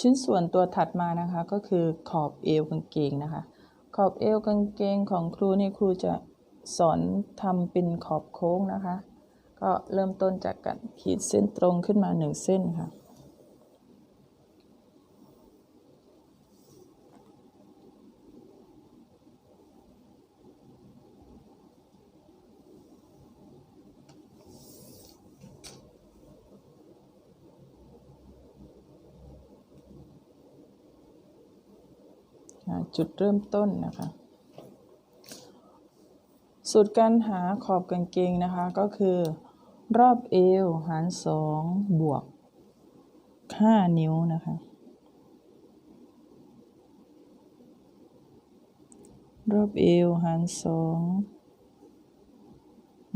ชิ้นส่วนตัวถัดมานะคะก็คือขอบเอวกางเกงนะคะ ขอบเอวกางเกงของครูนี่ครูจะสอนทำเป็นขอบโค้งนะคะ ก็เริ่มต้นจากการขีดเส้นตรงขึ้นมาหนึ่งเส้นค่ะ จุดเริ่มต้นนะคะ สูตรการหาขอบกางเกงนะคะก็คือ รอบเอวหารสองบวก5นิ้วนะคะ รอบเอวหารสอง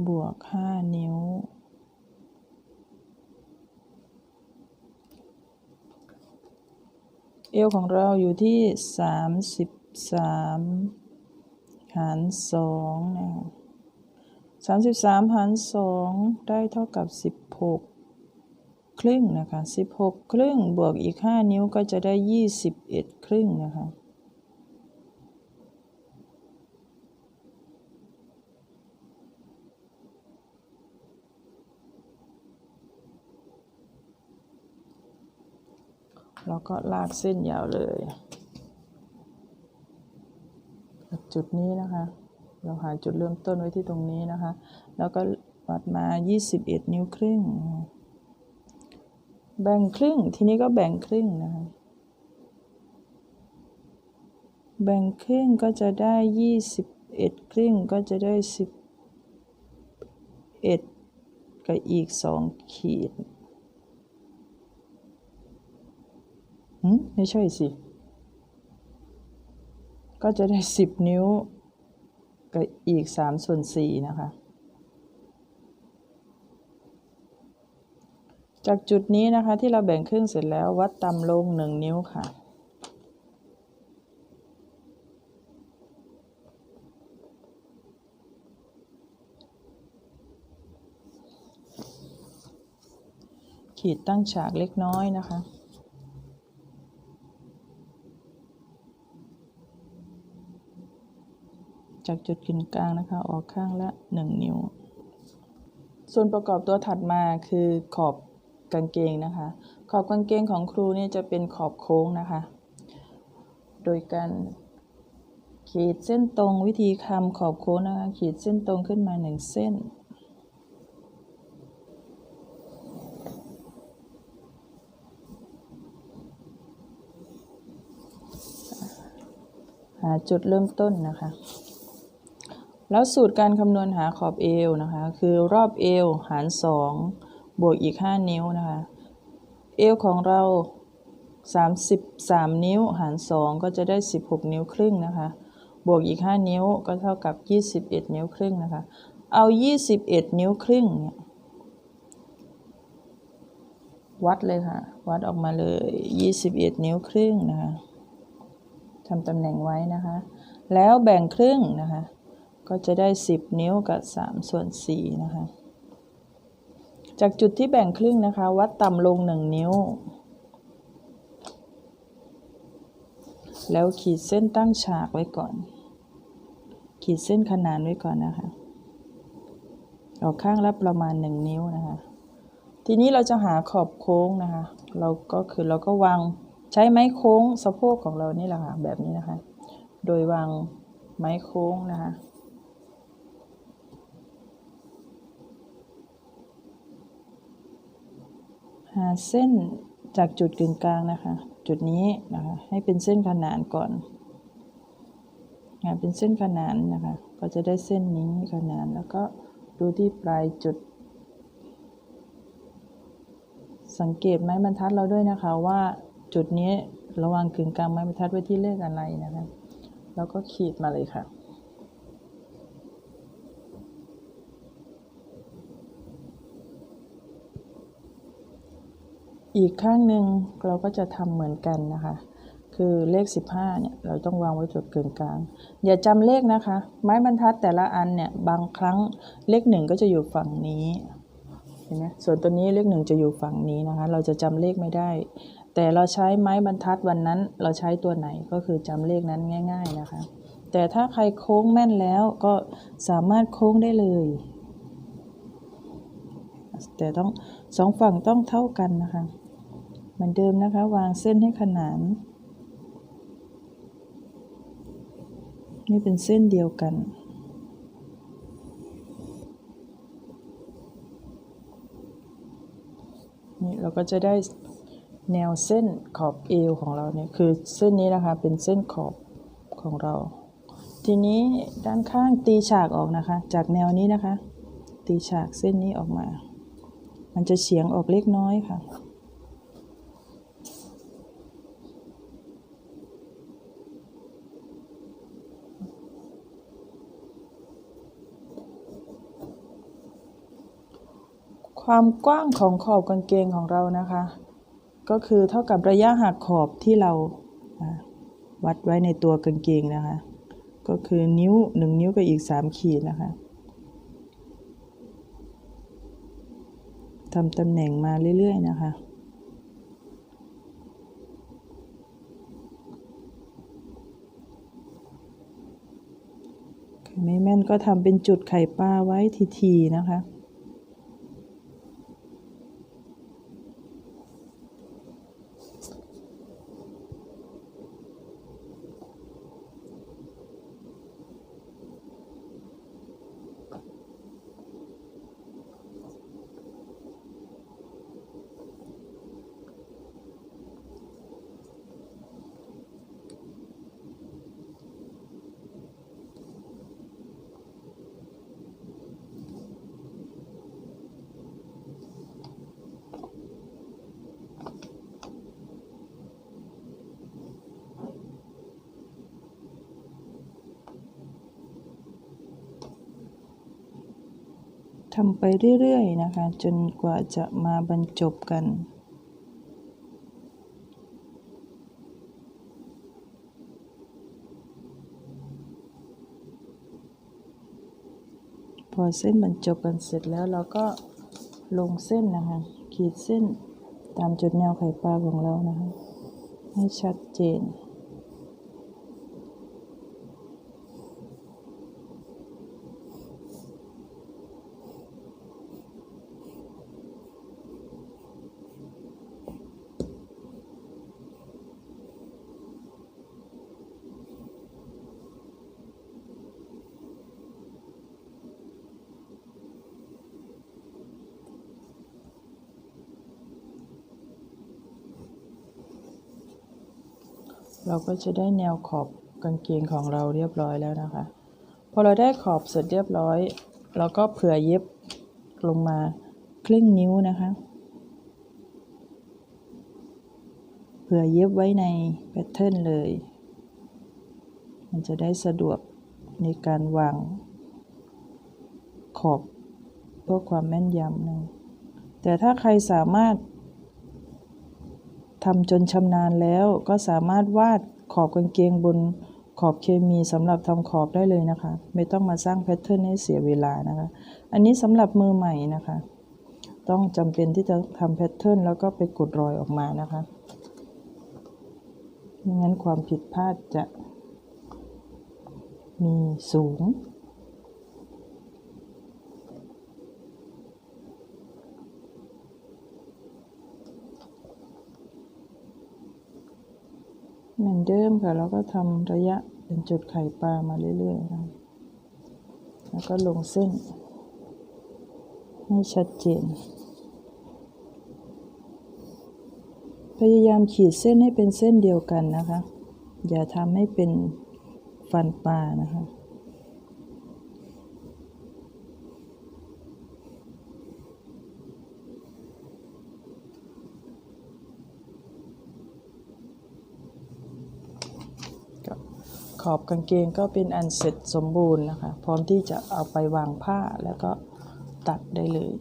บวก5นิ้ว เอวของเราอยู่ที่33หาร2นะคะ33หาร2ได้เท่ากับ16ครึ่งนะคะ16ครึ่งบวกอีก5นิ้วก็จะได้21ครึ่งนะคะ แล้วก็ลากเส้นยาวเลยจากจุดนี้นะคะ เราหาจุดเริ่มต้นไว้ที่ตรงนี้นะคะ แล้วก็วัดมา 21 นิ้วครึ่ง แบ่งครึ่ง ทีนี้ก็แบ่งครึ่งนะคะ แบ่งครึ่งก็จะได้ 21 ครึ่งก็จะได้ 11 กับอีก 2 ขีด หืม ไม่ใช่สิ ก็จะได้10นิ้วกับอีก3ส่วน4นะคะ จากจุดนี้นะคะที่เราแบ่งครึ่งเสร็จแล้ววัดต่ำลง1นิ้วค่ะขีดตั้งฉากเล็กน้อยนะคะ จากจุดกึ่งกลางนะคะ ออกข้างละ 1 นิ้ว ส่วนประกอบตัวถัดมาคือขอบกางเกงนะคะ ขอบกางเกงของครูเนี่ยจะเป็นขอบโค้งนะคะ โดยการขีดเส้นตรงวิธีคำขอบโค้งนะคะ ขีดเส้นตรงขึ้นมา 1 เส้น หาจุดเริ่มต้นนะคะ แล้วสูตรการคำนวณหาขอบเอวนะคะ คือรอบเอวหาร 2 บวกอีก 5 นิ้วนะคะ เอวของเรา 33 นิ้วหาร 2 ก็จะได้ 16 นิ้วครึ่งนะคะ บวกอีก 5 นิ้วก็เท่ากับ 21 นิ้วครึ่งนะคะ เอา 21 นิ้วครึ่งเนี่ยวัดเลยค่ะ วัดออกมาเลย 21 นิ้วครึ่งนะคะทำตำแหน่งไว้นะคะ แล้วแบ่งครึ่งนะคะ ก็จะได้ 10 นิ้วกับ 3 ส่วน4นะคะ จากจุดที่แบ่งครึ่งนะคะ วัดต่ำลง 1 นิ้ว แล้วขีดเส้นตั้งฉากไว้ก่อน ขีดเส้นขนานไว้ก่อนนะคะ ออกข้างละประมาณ 1 นิ้วนะคะ ทีนี้เราจะหาขอบโค้งนะคะ เราก็คือเราก็วางใช้ไม้โค้งสะโพกของเรานี่แหละค่ะแบบนี้นะคะ โดยวางไม้โค้งนะคะ หาเส้นจากจุดกึ่งกลางนะคะ จุดนี้นะคะให้เป็นเส้นขนานก่อนงานเป็นเส้นขนานนะคะ ก็จะได้เส้นนี้ขนานแล้วก็ดูที่ปลายจุด สังเกตไม้บรรทัดเราด้วยนะคะว่าจุดนี้ระว่างกึ่งกลางไม้บรรทัดไว้ที่เลขอะไรนะคะ แล้วก็ขีดมาเลยค่ะ อีกข้างหนึ่งเราก็จะทำเหมือนกันนะคะ คือเลข 15เนี่ยเราต้องวางไว้จุดกึ่งกลาง อย่าจำเลขนะคะ ไม้บรรทัดแต่ละอันเนี่ยบางครั้งเลขหนึ่งก็จะอยู่ฝั่งนี้เห็นไหมส่วนตัวนี้เลขหนึ่งจะอยู่ฝั่งนี้นะคะ เราจะจำเลขไม่ได้ แต่เราใช้ไม้บรรทัดวันนั้น เราใช้ตัวไหนก็คือจำเลขนั้นง่าย ๆนะคะ แต่ถ้าใครโค้งแม่นแล้วก็สามารถโค้งได้เลยแต่ต้องสองฝั่งต้องเท่ากันนะคะ มือนเดิมนะคะ วางเส้นให้ขนาน นี่เป็นเส้นเดียวกัน นี่เราก็จะได้แนวเส้นขอบเอวของเราเนี่ยคือเส้นนี้นะคะเป็นเส้นขอบของเรา ทีนี้ด้านข้างตีฉากออกนะคะ จากแนวนี้นะคะ ตีฉากเส้นนี้ออกมา มันจะเฉียงออกเล็กน้อยค่ะ ความกว้างของขอบกางเกงของเรานะคะ ก็คือเท่ากับระยะหักขอบที่เราวัดไว้ในตัวกางเกงนะคะ ก็คือนิ้วหนึ่งนิ้วกับอีกสามขีดนะคะทำตำแหน่งมาเรื่อยๆนะคะไม่แม่นก็ทำเป็นจุดไข่ปลาไว้ทีๆนะคะ ทำไปเรื่อยๆนะคะ จนกว่าจะมาบรรจบกัน พอเส้นบรรจบกันเสร็จแล้วเราก็ลงเส้นนะคะ ขีดเส้นตามจุดแนวไข่ปลาของเรานะคะ ให้ชัดเจน เราก็จะได้แนวขอบกางเกงของเราเรียบร้อยแล้วนะคะ พอเราได้ขอบเสร็จเรียบร้อย เราก็เผื่อเย็บลงมาครึ่งนิ้วนะคะเผื่อเย็บไว้ในแพทเทิร์นเลย มันจะได้สะดวกในการวางขอบเพื่อความแม่นยำหนึ่งแต่ถ้าใครสามารถ ทำจนชำนาญแล้วก็สามารถวาดขอบกางเกงบนขอบเคมีสำหรับทำขอบได้เลยนะคะ ไม่ต้องมาสร้างแพทเทิร์นให้เสียเวลานะคะ อันนี้สำหรับมือใหม่นะคะ ต้องจำเป็นที่จะทำแพทเทิร์นแล้วก็ไปกดรอยออกมานะคะไม่งั้นความผิดพลาดจะมีสูง เหมือนเดิมค่ะเราก็ทำระยะเป็นจุดไข่ปลามาเรื่อยๆนะแล้วก็ลงเส้น ให้ชัดเจน พยายามขีดเส้นให้เป็นเส้นเดียวกันนะคะ อย่าทำให้เป็นฟันปลานะคะ ขอบกางเกงก็เป็นอันเสร็จสมบูรณ์นะคะ พร้อมที่จะเอาไปวางผ้าแล้วก็ตัดได้เลย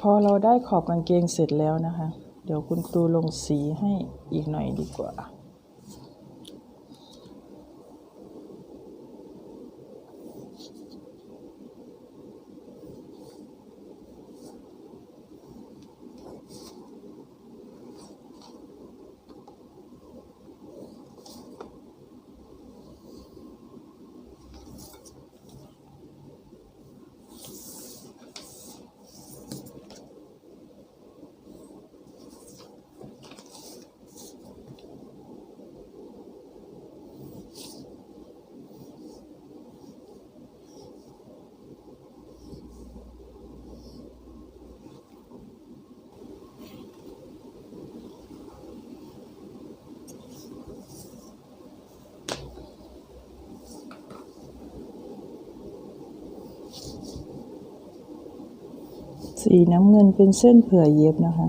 พอเราได้ขอบกางเกงเสร็จแล้วนะคะ เดี๋ยวคุณครูลงสีให้อีกหน่อยดีกว่า สีน้ำเงินเป็นเส้นเผื่อเย็บนะคะ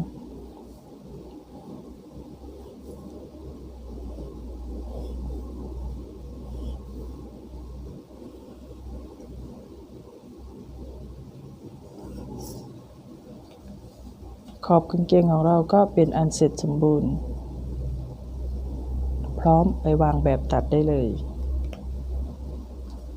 ขอบกางเกงของเราก็เป็นอันเสร็จสมบูรณ์ พร้อมไปวางแบบตัดได้เลย